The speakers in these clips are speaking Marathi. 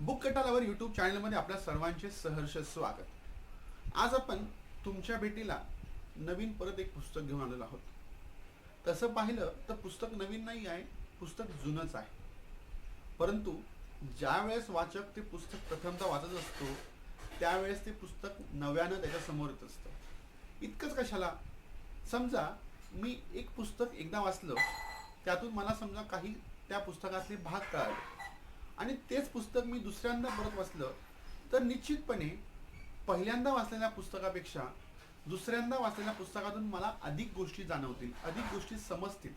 बुक कटालावर यूट्यूब चॅनलमध्ये आपल्या सर्वांचे सहर्ष स्वागत. आज आपण तुमच्या भेटीला नवीन परत एक पुस्तक घेऊन आलेलो आहोत. तसं पाहिलं तर पुस्तक नवीन नाही आहे पुस्तक जुनंच आहे. परंतु ज्या वेळेस वाचक ते पुस्तक प्रथमतः वाचत असतो त्यावेळेस ते पुस्तक नव्यानं त्याच्यासमोर येत असतं. इतकंच कशाला? समजा मी एक पुस्तक एकदा वाचलं त्यातून मला समजा काही त्या पुस्तकातले भाग कळाले. आणि तेच पुस्तक मी दुसऱ्यांदा परत वाचलं तर निश्चितपणे पहिल्यांदा वाचलेल्या पुस्तकापेक्षा दुसऱ्यांदा वाचलेल्या पुस्तकातून मला अधिक गोष्टी जाणवतील अधिक गोष्टी समजतील.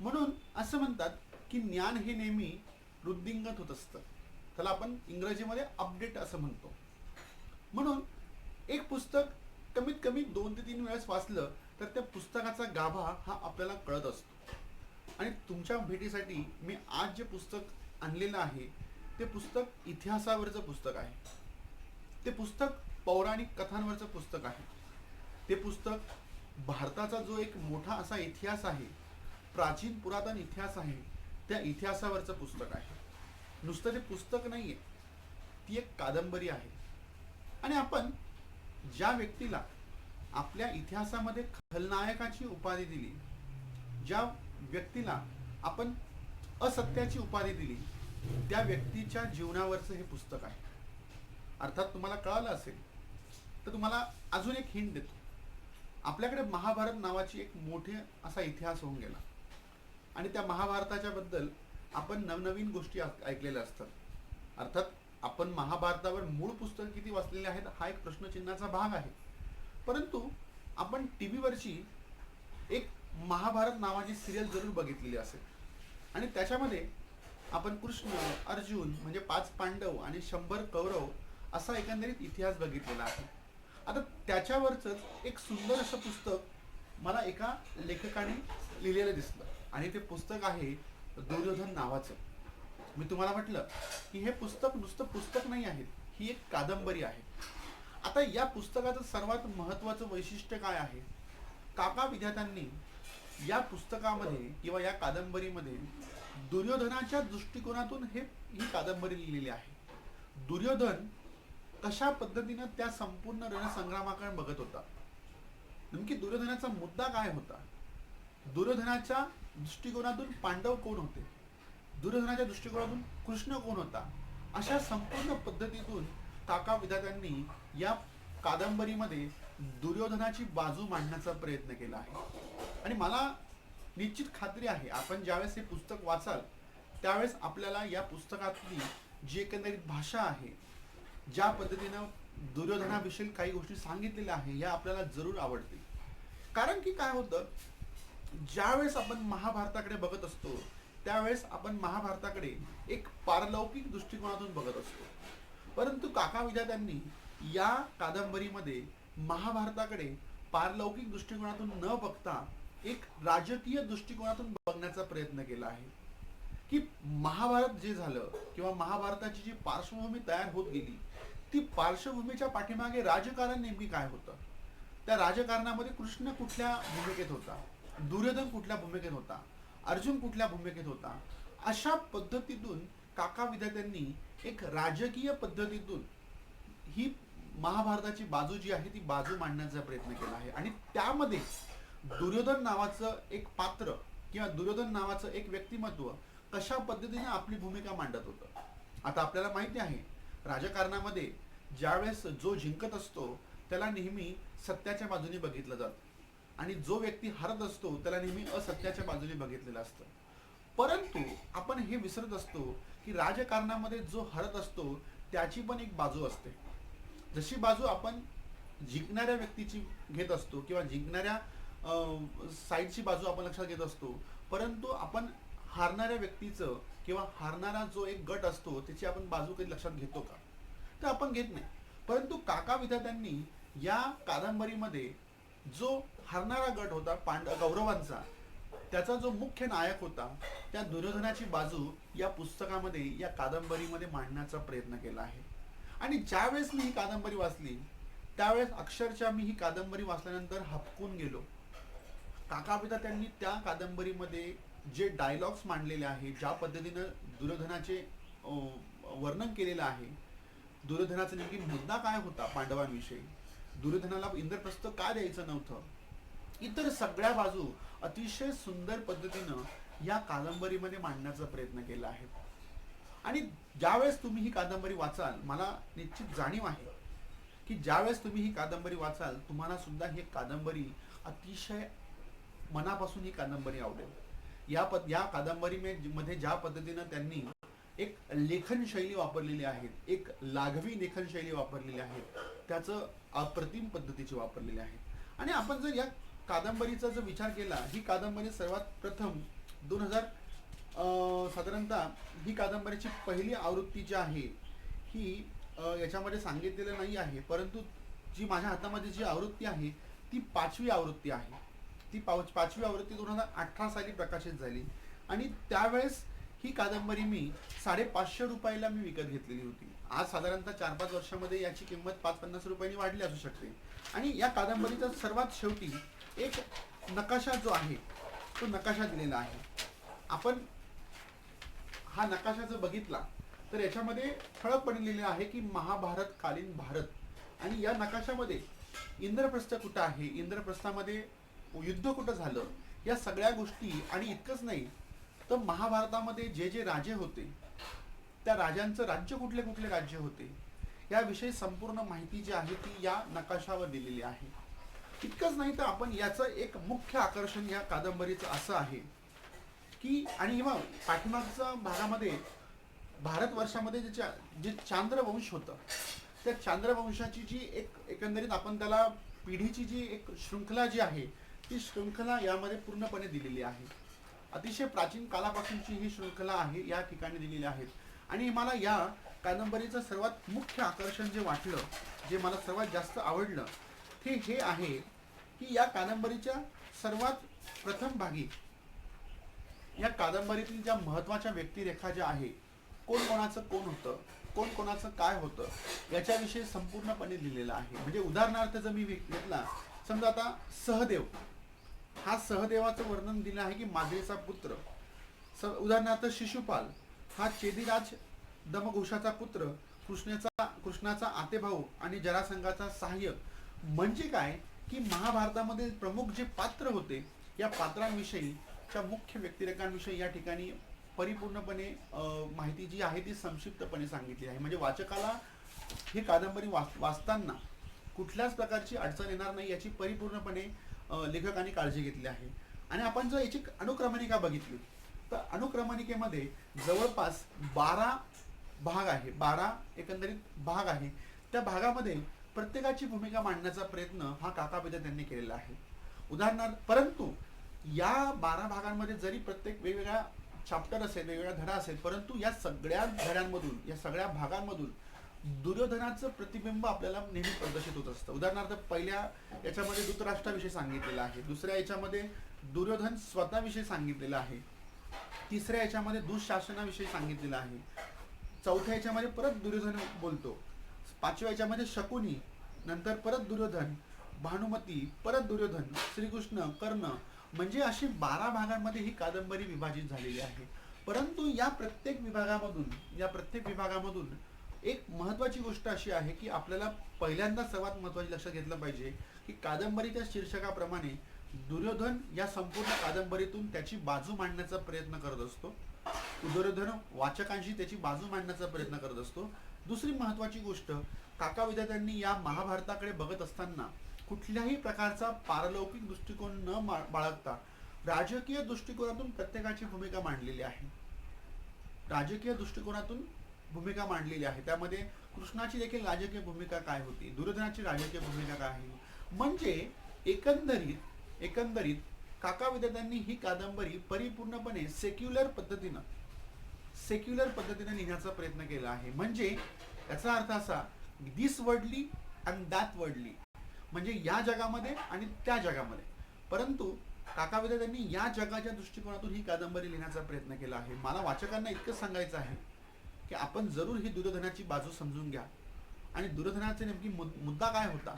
म्हणून असं म्हणतात की ज्ञान हे नेहमी वृद्धिंगत होत असतं. त्याला आपण इंग्रजीमध्ये अपडेट असं म्हणतो. म्हणून एक पुस्तक कमीत कमी दोन ते तीन वेळेस वाचलं तर त्या पुस्तकाचा गाभा हा आपल्याला कळत असतो. आणि तुमच्या भेटीसाठी मी आज जे पुस्तक आणलेलं आहे. ते पुस्तक इतिहासावरचं पुस्तक आहे. ते पुस्तक पौराणिक कथांवरचं पुस्तक आहे. ते पुस्तक भारताचा जो एक मोठा असा इतिहास आहे प्राचीन पुरातन इतिहास आहे त्या इतिहासावरचं पुस्तक आहे. नुसतं ते पुस्तक नाही आहे ती एक कादंबरी आहे. आणि आपण ज्या व्यक्तीला आपल्या इतिहासामध्ये खलनायकाची उपाधी दिली ज्या व्यक्तीला आपण असत्याची उपाधी दिली त्या व्यक्तीच्या जीवनावरचं हे पुस्तक आहे. अर्थात तुम्हाला कळालं असेल तर तुम्हाला अजून एक हिंट देतो. आपल्याकडे महाभारत नावाची एक मोठे असा इतिहास होऊन गेला. आणि त्या महाभारताच्या बद्दल आपण नवनवीन गोष्टी ऐकलेल्या असतात. अर्थात आपण महाभारतावर मूळ पुस्तक किती वाचलेले आहेत हा एक प्रश्नचिन्हाचा भाग आहे. परंतु आपण टी व्हीवरची एक महाभारत नावाची सिरियल जरूर बघितलेली असेल. आणि त्याच्यामध्ये आपण कृष्ण अर्जुन म्हणजे पाच पांडव आणि शंभर कौरव असा एकंदरीत इतिहास बघितलेला आहे. आता त्याच्यावरच एक सुंदर असं पुस्तक मला एका लेखकाने लिहिलेलं दिसलं आणि ते पुस्तक आहे दुर्योधन नावाचं. मी तुम्हाला म्हटलं की हे पुस्तक नुसतं पुस्तक नाही आहे ही एक कादंबरी आहे. आता या पुस्तकाचं सर्वात महत्त्वाचं वैशिष्ट्य काय आहे? काका विद्यार्थ्यांनी या पुस्तकामध्ये किंवा या कादंबरीमध्ये दुर्योधनाच्या दृष्टिकोनातून हे ही कादंबरी लिहिलेली आहे. दुर्योधन कशा पद्धतीनं त्या संपूर्ण रणसंग्रामाकडे बघत होता? नेमकी दुर्योधनाचा मुद्दा काय होता? दुर्योधनाच्या दृष्टिकोनातून पांडव कोण होते? दुर्योधनाच्या दृष्टिकोनातून कृष्ण कोण होता? अशा संपूर्ण पद्धतीतून काका विधात्यांनी या कादंबरीमध्ये दुर्योधनाची बाजू मांडण्याचा प्रयत्न केला आहे. आणि मला निश्चित खात्री आहे आपण ज्यावेळेस हे पुस्तक वाचाल त्यावेळेस आपल्याला या पुस्तकातली जी एकंदरीत भाषा आहे ज्या पद्धतीनं दुर्योधनाविषयी काही गोष्टी सांगितलेल्या आहे या आपल्याला जरूर आवडतील. कारण की काय होतं ज्यावेळेस आपण महाभारताकडे बघत असतो त्यावेळेस आपण महाभारताकडे एक पारलौकिक दृष्टिकोनातून बघत असतो. परंतु काका विद्यार्थ्यांनी या कादंबरीमध्ये महाभारताकडे पारलौकिक दृष्टिकोनातून न बघता एक राजकीय दृष्टिकोनातून बघण्याचा प्रयत्न केला आहे. की महाभारत जे झालं किंवा महाभारताची जी पार्श्वभूमी तयार होत गेली ती पार्श्वभूमीच्या पाठीमागे राजकारण नेमकी काय होतं? त्या राजकारणामध्ये कृष्ण कुठल्या भूमिकेत होता? दुर्योधन कुठल्या भूमिकेत होता? अर्जुन कुठल्या भूमिकेत होता? अशा पद्धतीतून काका विद्यार्थ्यांनी एक राजकीय पद्धतीतून ही महाभारताची बाजू जी आहे ती बाजू मांडण्याचा प्रयत्न केला आहे. आणि त्यामध्ये दुर्योधन नावाचं एक पात्र किंवा दुर्योधन नावाचं एक व्यक्तिमत्व कशा पद्धतीने आपली भूमिका मांडत होतं? आता आपल्याला माहिती आहे राजकारणामध्ये ज्यावेळेस जो जिंकत असतो त्याला नेहमी सत्याच्या बाजूने बघितलं जातं. आणि जो व्यक्ती हरत असतो त्याला नेहमी असत्याच्या बाजूने बघितलेलं असतं. परंतु आपण हे विसरत असतो की राजकारणामध्ये जो हरत असतो त्याची पण एक बाजू असते. जशी बाजू आपण जिंकणाऱ्या व्यक्तीची घेत असतो किंवा जिंकणाऱ्या साईडची बाजू आपण लक्षात घेत असतो परंतु आपण हारणाऱ्या व्यक्तीचं किंवा हारणारा जो एक गट असतो त्याची आपण बाजू कधी लक्षात घेतो का? तर आपण घेत नाही. परंतु काका विद्यार्थ्यांनी या कादंबरीमध्ये जो हारणारा गट होता पांड कौरवांचा त्याचा जो मुख्य नायक होता त्या दुर्योधनाची बाजू या पुस्तकामध्ये या कादंबरीमध्ये मांडण्याचा प्रयत्न केला आहे. आणि ज्यावेळेस मी ही कादंबरी वाचली त्यावेळेस अक्षरशः मी ही कादंबरी वाचल्यानंतर हपकून गेलो. काका पिता त्यांनी त्या कादंबरीमध्ये जे डायलॉग्स मांडलेले आहे ज्या पद्धतीनं दुर्योधनाचे वर्णन केलेलं आहे दुर्योधनाचा नेमकी मुद्दा काय होता पांडवांविषयी? दुर्योधनाला इंद्रप्रस्थ का द्यायचं नव्हतं? इतर सगळ्या बाजू अतिशय सुंदर पद्धतीनं या कादंबरीमध्ये मांडण्याचा प्रयत्न केला आहे. आणि ज्यावेळेस तुम्ही ही कादंबरी वाचाल मला निश्चित जाणीव आहे की ज्यावेळेस तुम्ही ही कादंबरी वाचाल तुम्हाला सुद्धा ही कादंबरी अतिशय मनापासून ही कादंबरी आवडेल. या पद या कादंबरी मध्ये ज्या पद्धतीनं त्यांनी एक लेखन शैली वापरलेली आहे एक लाघवी लेखन शैली वापरलेली आहे त्याचं अप्रतिम पद्धतीची वापरलेली आहे. आणि आपण जर या कादंबरीचा जर विचार केला ही कादंबरी सर्वात प्रथम दोन हजार साधारणतः ही कादंबरीची पहिली आवृत्ती जी आहे ही याच्यामध्ये सांगितलेलं नाही आहे परंतु जी माझ्या हातामध्ये जी आवृत्ती आहे ती पाचवी आवृत्ती आहे. ती पाच पाचवी आवृत्ती दोन हजार अठरा साली प्रकाशित झाली आणि त्यावेळेस ही कादंबरी मी साडेपाचशे रुपयाला मी विकत घेतलेली होती. आज साधारणतः चार पाच वर्षामध्ये याची किंमत पाच पन्नास रुपयांनी वाढली असू शकते. आणि या कादंबरीचा सर्वात शेवटी एक नकाशा जो आहे तो नकाशा दिलेला आहे. आपण हा नकाशा जर बघितला तर याच्यामध्ये ठळकपणे लिहिलेलं आहे की महाभारत कालीन भारत. आणि या नकाशामध्ये इंद्रप्रस्थ कुठं आहे? इंद्रप्रस्थामध्ये युद्ध कुठं झालं? या सगळ्या गोष्टी आणि इतकंच नाही तर महाभारतामध्ये जे जे राजे होते त्या राजांचं राज्य कुठले कुठले राज्य होते? याविषयी संपूर्ण माहिती जी आहे ती या नकाशावर दिलेली आहे. इतकंच नाही तर आपण याचं एक मुख्य आकर्षण या कादंबरीचं असं आहे. की आणि मग पाठीमागच्या भागामध्ये भारतवर्षामध्ये जे चा- जे चांद्रवंश होतं त्या चांद्रवंशाची जी एक एकंदरीत आपण त्याला पिढीची जी एक शृंखला जी आहे ती शृंखला यामध्ये पूर्णपणे दिलेली आहे. अतिशय प्राचीन कालापासूनची ही शृंखला आहे या ठिकाणी दिलेली आहेत. आणि मला या कादंबरीचं सर्वात मुख्य आकर्षण जे वाटलं जे मला सर्वात जास्त आवडलं ते हे आहे की या कादंबरीच्या सर्वात प्रथम भागी या कादंबरीतील ज्या महत्त्वाच्या व्यक्तिरेखा ज्या आहे कोण कोणाचं कोण होतं कोण कोणाचं काय होतं याच्याविषयी संपूर्णपणे लिहिलेलं आहे. म्हणजे उदाहरणार्थ जर मी घेतला समजा आता सहदेव. हा सहदेवाचं वर्णन दिलं आहे की माद्रीचा पुत्र. स उदाहरणार्थ शिशुपाल. हा चेदिराज दमघोषाचा पुत्र कृष्णाचा कृष्णाचा आतेभाऊ आणि जरासंघाचा सहाय्यक. म्हणजे काय? की महाभारतामध्ये प्रमुख जे पात्र होते या पात्रांविषयी च्या मुख्य व्यक्तिरेखांविषयी या ठिकाणी परिपूर्णपणे माहिती जी आहे ती संक्षिप्तपणे सांगितली आहे. म्हणजे वाचकाला ही कादंबरी वाच वाचताना कुठल्याच प्रकारची अडचण येणार नाही याची परिपूर्णपणे लेखकाने काळजी घेतली आहे. आणि आपण जर याची अनुक्रमणिका बघितली तर अनुक्रमणिकेमध्ये जवळपास बारा भाग आहे. बारा एकंदरीत भाग आहे. त्या भागामध्ये प्रत्येकाची भूमिका मांडण्याचा प्रयत्न हा काका त्यांनी केलेला आहे. उदाहरणार्थ परंतु या बारा भागांमध्ये जरी प्रत्येक वेगवेगळ्या चाप्टर असेल वेगवेगळा धडा असेल परंतु या सगळ्या धड्यांमधून या सगळ्या भागांमधून दुर्योधनाचं प्रतिबिंब आपल्याला नेहमी प्रदर्शित होत असतं. उदाहरणार्थ पहिल्या याच्यामध्ये धृतराष्ट्राविषयी सांगितलेलं आहे दुसऱ्या याच्यामध्ये दुर्योधन स्वतःविषयी सांगितलेलं आहे तिसऱ्या याच्यामध्ये दुःशासनाविषयी सांगितलेलं आहे चौथ्या याच्यामध्ये परत दुर्योधन बोलतो पाचव्या याच्यामध्ये शकुनी नंतर परत दुर्योधन भानुमती परत दुर्योधन श्रीकृष्ण कर्ण म्हणजे अशी बारा भागांमध्ये ही कादंबरी विभाजित झालेली आहे. परंतु या प्रत्येक विभागामधून या प्रत्येक विभागामधून एक महत्त्वाची गोष्ट अशी आहे की आपल्याला पहिल्यांदा सर्वात महत्त्वाची लक्षात घेतलं पाहिजे की कादंबरीच्या शीर्षकाप्रमाणे दुर्योधन या संपूर्ण कादंबरीतून त्याची बाजू मांडण्याचा प्रयत्न करत असतो. दुर्योधन वाचकांशी त्याची बाजू मांडण्याचा प्रयत्न करत असतो. दुसरी महत्त्वाची गोष्ट काका विद्यार्थ्यांनी या महाभारताकडे बघत असताना कुठल्याही प्रकारचा पारलौकिक दृष्टिकोन न मा- बाळगता राजकीय दृष्टिकोनातून प्रत्येकाची भूमिका मांडलेली आहे. राजकीय दृष्टिकोनातून भूमिका मांडलेली आहे. त्यामध्ये कृष्णाची देखील राजकीय भूमिका काय होती? दुर्योधनाची राजकीय भूमिका काय आहे? म्हणजे एकंदरीत एकंदरीत काका विद्यार्थ्यांनी ही कादंबरी परिपूर्णपणे सेक्युलर पद्धतीनं सेक्युलर पद्धतीने लिहिण्याचा प्रयत्न केला आहे. म्हणजे याचा अर्थ असा this worldly and that worldly म्हणजे या जगामध्ये आणि त्या जगामध्ये. परंतु काका त्यांनी या जगाच्या दृष्टिकोनातून ही कादंबरी लिहिण्याचा प्रयत्न केला आहे. मला वाचकांना इतकंच सांगायचं आहे की आपण जरूर ही दुर्योधनाची बाजू समजून घ्या. आणि दुर्योधनाचे नेमकी मुद्दा काय होता?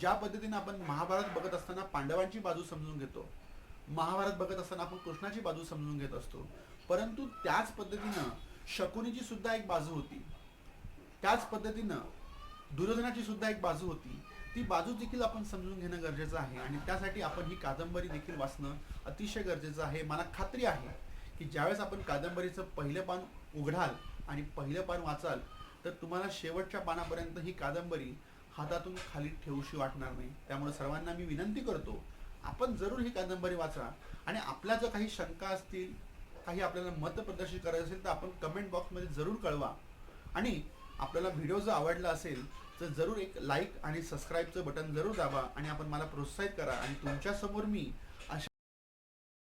ज्या पद्धतीने आपण महाभारत बघत असताना पांडवांची बाजू समजून घेतो महाभारत बघत असताना आपण कृष्णाची बाजू समजून घेत असतो. परंतु त्याच पद्धतीनं शकुनीची सुद्धा एक बाजू होती. त्याच पद्धतीनं दुर्योधनाची सुद्धा एक बाजू होती. ती बाजू देखील आपण समजून घेणं गरजेचं आहे आणि त्यासाठी आपण ही कादंबरी देखील वाचणं अतिशय गरजेचं आहे. मला खात्री आहे की ज्यावेळेस आपण कादंबरीचं पहिलं पान उघडाल आणि पहिलं पान वाचाल तर तुम्हाला शेवटच्या पानापर्यंत ही कादंबरी हातातून खाली ठेवूशी वाटणार नाही. त्यामुळे सर्वांना मी विनंती करतो आपण जरूर ही कादंबरी वाचा आणि आपल्या जर काही शंका असतील काही आपल्याला मत प्रदर्शित करायचं असेल तर आपण कमेंट बॉक्समध्ये जरूर कळवा. आणि आपल्याला व्हिडिओ जर आवडला असेल तर जरूर एक लाईक आणि सबस्क्राईबचं बटन जरूर दाबा आणि आपण मला प्रोत्साहित करा. आणि तुमच्यासमोर मी